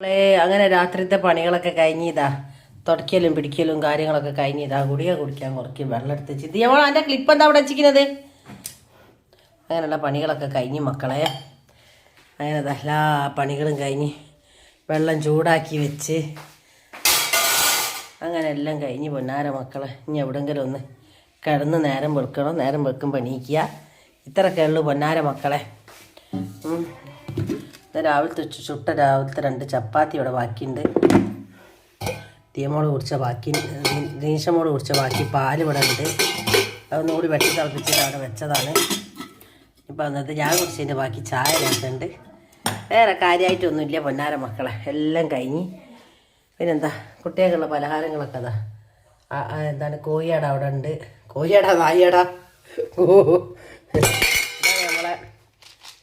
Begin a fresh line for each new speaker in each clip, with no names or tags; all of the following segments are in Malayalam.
നമ്മളെ അങ്ങനെ രാത്രിത്തെ പണികളൊക്കെ കഴിഞ്ഞിതാ. തുടയ്ക്കലും പിടിക്കലും കാര്യങ്ങളൊക്കെ കഴിഞ്ഞിതാ. ഗുളിക കുടിക്കാൻ കുറയ്ക്കും വെള്ളം എടുത്ത് ചിന്തി നമ്മൾ ക്ലിപ്പ് എന്താ അവിടെ വെച്ചിരിക്കുന്നത്? അങ്ങനെയുള്ള പണികളൊക്കെ കഴിഞ്ഞ് മക്കളെ. അങ്ങനെ എല്ലാ പണികളും കഴിഞ്ഞ് വെള്ളം ചൂടാക്കി വെച്ച് അങ്ങനെ എല്ലാം കഴിഞ്ഞ് പൊന്നാര മക്കളെ ഇനി എവിടെങ്കിലും ഒന്ന് കിടന്ന് നേരം വെളുക്കണം. നേരം വെളുക്കുമ്പോൾ എണീക്കുക. ഇത്രയൊക്കെ ഉള്ളു പൊന്നാര മക്കളെ. രാവിലത്തെ ചുട്ട രാവിലത്തെ രണ്ട് ചപ്പാത്തി ഇവിടെ ബാക്കിയുണ്ട്. തീയമോൾ കുടിച്ച ബാക്കി നീശമോൾ കുടിച്ച ബാക്കി പാൽ ഇവിടെ ഉണ്ട്. അതൊന്നും കൂടി വെട്ടി തിളപ്പിച്ചിട്ട് അവിടെ വെച്ചതാണ്. ഇപ്പം അന്നത്തെ ഞാൻ കുടിച്ചതിന്റെ ബാക്കി ചായ വെച്ചിട്ടുണ്ട് വേറെ കാര്യമായിട്ടൊന്നുമില്ല പൊന്നാര മക്കളെ. എല്ലാം കഴിഞ്ഞ്. പിന്നെന്താ? കുട്ടികൾക്കുള്ള പലഹാരങ്ങളൊക്കെ അതാ. എന്താണ്? കോഴിയാട അവിടെ ഉണ്ട്. കോഴിയാടാ നായിയാടാ. ഓ.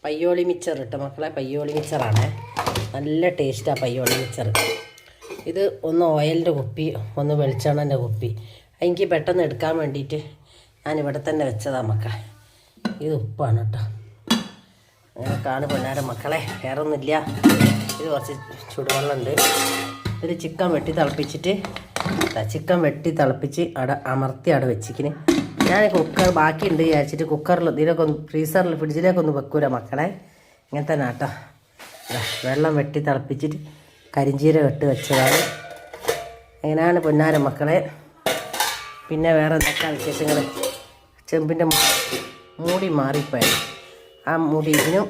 പയ്യോളി മിച്ചർ ഇട്ട് മക്കളെ പയ്യോളി മിച്ചറാണ്. നല്ല ടേസ്റ്റാണ് പയ്യോളി മിച്ചർ. ഇത് ഒന്ന് ഓയിലിന്റെ കുപ്പി ഒന്ന് വെളിച്ചെണ്ണന്റെ കുപ്പി. എനിക്ക് പെട്ടെന്ന് എടുക്കാൻ വേണ്ടിയിട്ട് ഞാൻ ഇവിടെ തന്നെ വെച്ചതാണ് മക്കളെ. ഇത് ഉപ്പാണ് കേട്ടോ. അങ്ങനെ കാണു പിള്ളേരെ മക്കളെ വേറെ ഒന്നുമില്ല ഇത് കുറച്ച് ചുടുവെള്ളമുണ്ട്. ഒരു ചിക്കൻ വെട്ടി തിളപ്പിച്ചിട്ട് ചിക്കൻ വെട്ടി തിളപ്പിച്ച് അവിടെ അമർത്തി അവിടെ വെച്ചിക്കിന് ഞാൻ കുക്കർ ബാക്കിയുണ്ട് വിചാരിച്ചിട്ട് കുക്കറിൽ ഇതിലൊക്കെ ഒന്ന് ഫ്രീസറിൽ ഫ്രിഡ്ജിലേക്ക് ഒന്ന് വെക്കൂല മക്കളെ. ഇങ്ങനെ തന്നെ കേട്ടോ വെള്ളം വെട്ടി തിളപ്പിച്ചിട്ട് കരിഞ്ചീര വെട്ട് വെച്ചതാണ്. എങ്ങനെയാണ് പൊന്നാര മക്കളെ. പിന്നെ വേറെ എന്തൊക്കെ വിശേഷങ്ങൾ ചെമ്പിന്റെ മൂടി മാറിപ്പോയത് ആ മൂടി ഇതിനും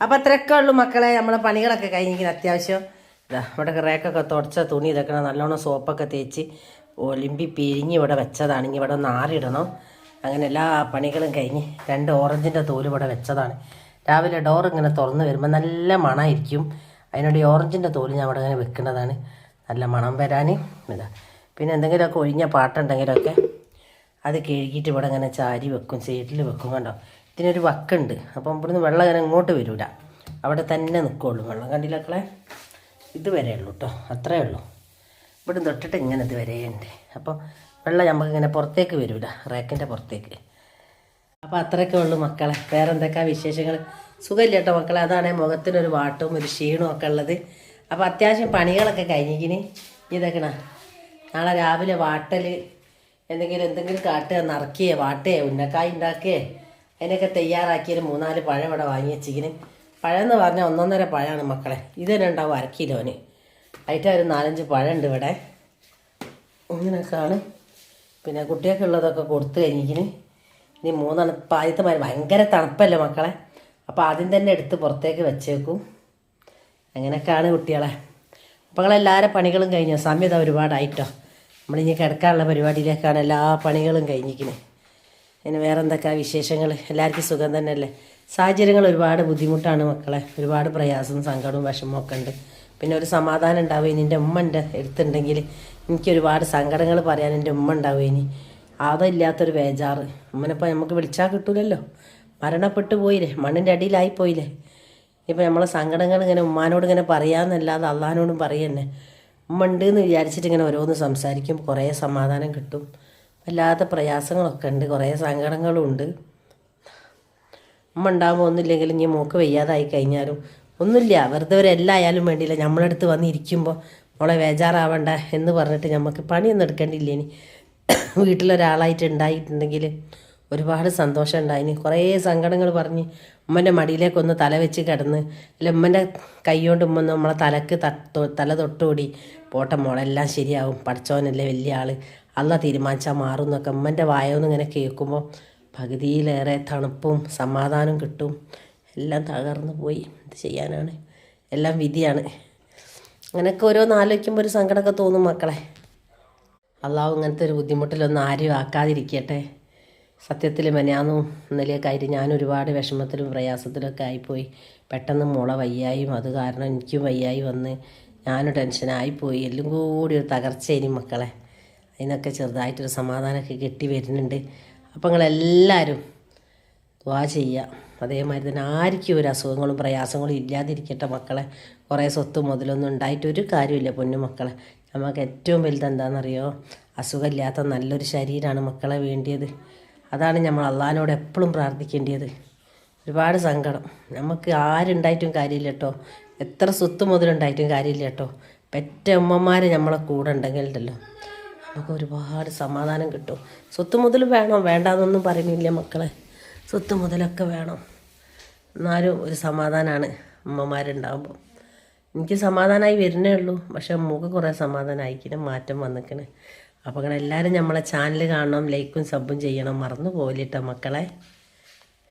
അപ്പം അത്രയൊക്കെ ഉള്ളൂ മക്കളെ. നമ്മളെ പണികളൊക്കെ കഴിഞ്ഞിരിക്കുന്ന അത്യാവശ്യം. ഇതാ ഇവിടെ റേക്കൊക്കെ തുടച്ച തുണി ഇതൊക്കെ നല്ലോണം സോപ്പൊക്കെ തേച്ച് ഒലിമ്പി പിരിഞ്ഞ് ഇവിടെ വെച്ചതാണ്. ഇനി ഇവിടെ ഒന്ന് അങ്ങനെ എല്ലാ പണികളും കഴിഞ്ഞ് രണ്ട് ഓറഞ്ചിന്റെ തോൽ ഇവിടെ വെച്ചതാണ്. രാവിലെ ഡോർ ഇങ്ങനെ തുറന്ന് വരുമ്പോൾ നല്ല മണമായിരിക്കും അതിനോട് ഈ ഓറഞ്ചിന്റെ തോൽ ഞാൻ അവിടെ ഇങ്ങനെ വെക്കുന്നതാണ്. നല്ല മണം വരാൻ ഇതാ. പിന്നെ എന്തെങ്കിലുമൊക്കെ ഒഴിഞ്ഞ പാട്ടുണ്ടെങ്കിലൊക്കെ അത് കഴുകിയിട്ട് ഇവിടെ ഇങ്ങനെ ചാരി വെക്കും. സൈഡിൽ വെക്കും കണ്ടോ? ഇതിനൊരു വക്കുണ്ട്. അപ്പം ഇവിടുന്ന് വെള്ളം ഇങ്ങനെ ഇങ്ങോട്ട് വരില്ല അവിടെ തന്നെ നിൽക്കുള്ളൂ വെള്ളം. കണ്ടില്ലക്കളെ ഇതുവരെ വരെയുള്ളൂ കേട്ടോ അത്രയേ ഉള്ളൂ. ഇവിടെ തൊട്ടിട്ട് ഇങ്ങനെ ഇത് വരെയുണ്ട് അപ്പോൾ വെള്ളം നമുക്ക് ഇങ്ങനെ പുറത്തേക്ക് വരില്ല റേക്കിന്റെ പുറത്തേക്ക്. അപ്പോൾ അത്രയൊക്കെ ഉള്ളൂ മക്കളെ. വേറെ എന്തൊക്കെയാ വിശേഷങ്ങൾ? സുഖമില്ല കേട്ടോ മക്കളെ. അതാണ് മുഖത്തിനൊരു വാട്ടും ഒരു ക്ഷീണവും ഒക്കെ ഉള്ളത്. അപ്പോൾ അത്യാവശ്യം പണികളൊക്കെ കഴിഞ്ഞിക്കിന്. ഇതൊക്കെ നാളെ രാവിലെ വാട്ടൽ എന്തെങ്കിലും എന്തെങ്കിലും കാട്ടുക നിറക്കുകയോ വാട്ടേ ഉന്നക്കായ ഉണ്ടാക്കുകയെ അതിനൊക്കെ തയ്യാറാക്കിയൊരു മൂന്നാൽ പഴം ഇവിടെ വാങ്ങി വെച്ചിക്കിന്. പഴം എന്ന് പറഞ്ഞാൽ ഒന്നൊന്നര പഴമാണ് മക്കളെ. ഇത് തന്നെ ഉണ്ടാവും അര ആയിട്ട് ഒരു നാലഞ്ച് പഴമുണ്ട് ഇവിടെ. ഇങ്ങനെയൊക്കെയാണ്. പിന്നെ കുട്ടികൾക്കുള്ളതൊക്കെ കൊടുത്തു കഴിഞ്ഞിരിക്കുന്നു. ഇനി മൂന്നെണ്ണം ഇപ്പം ആദ്യത്തെ മാതിരി ഭയങ്കര തണുപ്പല്ലേ മക്കളെ? അപ്പോൾ ആദ്യം തന്നെ എടുത്ത് പുറത്തേക്ക് വെച്ചേക്കും. അങ്ങനെയൊക്കെയാണ് കുട്ടികളെ. മക്കളെല്ലാവരും പണികളും കഴിഞ്ഞു? സമയത്ത് ഒരുപാടായിട്ടോ നമ്മളിനി കിടക്കാനുള്ള പരിപാടിയിലേക്കാണ് എല്ലാ പണികളും കഴിഞ്ഞിരിക്കുന്നത് അതിന് വേറെ എന്തൊക്കെയാ വിശേഷങ്ങൾ? എല്ലാവർക്കും സുഖം തന്നെയല്ലേ? സാഹചര്യങ്ങൾ ഒരുപാട് ബുദ്ധിമുട്ടാണ് മക്കളെ. ഒരുപാട് പ്രയാസവും സങ്കടവും വിഷമവും ഒക്കെ ഉണ്ട്. പിന്നെ ഒരു സമാധാനം ഉണ്ടാവും. ഇനി എന്റെ ഉമ്മ എന്റെ അടുത്തുണ്ടെങ്കിൽ എനിക്ക് ഒരുപാട് സങ്കടങ്ങൾ പറയാൻ എന്റെ ഉമ്മ ഉണ്ടാവും ഇനി. അതില്ലാത്തൊരു വേജാറ് ഉമ്മനിപ്പോൾ നമുക്ക് വിളിച്ചാൽ കിട്ടൂലല്ലോ. മരണപ്പെട്ടു പോയില്ലേ? മണ്ണിന്റെ അടിയിലായി പോയില്ലേ? ഇപ്പം നമ്മളെ സങ്കടങ്ങൾ ഇങ്ങനെ ഉമ്മാനോട് ഇങ്ങനെ പറയാമെന്നല്ലാതെ അള്ളഹാനോടും പറയന്നെ. ഉമ്മ ഉണ്ട് എന്ന് വിചാരിച്ചിട്ട് ഇങ്ങനെ ഓരോന്ന് സംസാരിക്കും കുറേ സമാധാനം കിട്ടും. വല്ലാത്ത പ്രയാസങ്ങളൊക്കെ ഉണ്ട്. കുറേ സങ്കടങ്ങളും ഉണ്ട്. ഉമ്മ ഉണ്ടാകുമ്പോൾ ഒന്നുമില്ലെങ്കിലും ഇനി മൂക്ക് വയ്യാതായി കഴിഞ്ഞാലും ഒന്നുമില്ല വെറുതെ ഒരു എല്ലാം ആയാലും വേണ്ടിയില്ല നമ്മളടുത്ത് വന്നിരിക്കുമ്പോൾ മോളെ ബേജാറാവണ്ട എന്ന് പറഞ്ഞിട്ട് നമുക്ക് പണിയൊന്നും എടുക്കേണ്ടില്ല ഇനി. വീട്ടിലൊരാളായിട്ട് ഉണ്ടായിട്ടുണ്ടെങ്കിൽ ഒരുപാട് സന്തോഷം ഉണ്ടായിന് കുറേ സങ്കടങ്ങൾ പറഞ്ഞ് ഉമ്മന്റെ മടിയിലേക്കൊന്ന് തല വെച്ച് കിടന്ന് അല്ല ഉമ്മന്റെ കൈകൊണ്ട് ഉമ്മ നമ്മളെ തലക്ക് തട്ടോ തല തൊട്ടുകൂടി പോട്ടെ മോളെല്ലാം ശരിയാവും. പഠിച്ചവനല്ലേ വലിയ ആൾ അല്ല തീരുമാനിച്ചാൽ മാറും എന്നൊക്കെ ഉമ്മന്റെ വായൊന്നും ഇങ്ങനെ കേൾക്കുമ്പോൾ പകുതിയിലേറെ തണുപ്പും സമാധാനവും കിട്ടും. എല്ലാം തകർന്നു പോയി. എന്ത് ചെയ്യാനാണ്? എല്ലാം വിധിയാണ്. അങ്ങനെയൊക്കെ ഓരോന്ന് ആലോചിക്കുമ്പോൾ ഒരു സങ്കടമൊക്കെ തോന്നും മക്കളെ. അള്ളാഹു ഇങ്ങനത്തെ ഒരു ബുദ്ധിമുട്ടിലൊന്നും ആരും ആക്കാതിരിക്കട്ടെ. സത്യത്തിൽ മെനാന്നും ഇന്നലെയൊക്കെ ആയിട്ട് ഞാൻ ഒരുപാട് വിഷമത്തിലും പ്രയാസത്തിലൊക്കെ ആയിപ്പോയി. പെട്ടെന്ന് മുള വയ്യായും. അത് കാരണം എനിക്കും വയ്യായി വന്ന് ഞാനും ടെൻഷനായിപ്പോയി എല്ലാം കൂടി ഒരു തകർച്ചയിനി മക്കളെ. അതിനൊക്കെ ചെറുതായിട്ടൊരു സമാധാനമൊക്കെ കിട്ടി വരുന്നുണ്ട്. അപ്പോൾ നിങ്ങളെല്ലാവരും ദ്വാ ചെയ്യുക അതേമാതിരി തന്നെ ആർക്കും ഒരു അസുഖങ്ങളും പ്രയാസങ്ങളും ഇല്ലാതിരിക്കട്ടെ മക്കളെ. കുറേ സ്വത്ത് മുതലൊന്നും ഉണ്ടായിട്ട് ഒരു കാര്യമില്ല പൊന്നു മക്കളെ. നമുക്ക് ഏറ്റവും വലുത് എന്താണെന്നറിയോ? അസുഖമില്ലാത്ത നല്ലൊരു ശരീരമാണ് മക്കളെ വേണ്ടിയത്. അതാണ് നമ്മൾ അള്ളഹാനോട് എപ്പോഴും പ്രാർത്ഥിക്കേണ്ടത് ഒരുപാട് സങ്കടം. നമുക്ക് ആരുണ്ടായിട്ടും കാര്യമില്ല കേട്ടോ. എത്ര സ്വത്ത് മുതലുണ്ടായിട്ടും കാര്യമില്ല കേട്ടോ. പെറ്റ ഉമ്മമാർ നമ്മളെ കൂടെ ഉണ്ടെങ്കിൽ ഉണ്ടല്ലോ നമുക്ക് ഒരുപാട് സമാധാനം കിട്ടും. സ്വത്ത് മുതൽ വേണം? വേണ്ടാന്നൊന്നും പറയുന്നില്ല മക്കളെ. സ്വത്ത് മുതലൊക്കെ വേണം. എന്നാലും ഒരു സമാധാനമാണ് അമ്മമാരുണ്ടാകുമ്പോൾ എനിക്ക് സമാധാനമായി വരുന്നേ ഉള്ളൂ. പക്ഷെ മുഖ കുറേ സമാധാനമായിക്കിന് മാറ്റം വന്നിക്കണ്. അപ്പോൾ അങ്ങനെ എല്ലാവരും നമ്മളെ ചാനൽ കാണണം ലൈക്കും സബും ചെയ്യണം. മറന്നു പോലിട്ട മക്കളെ.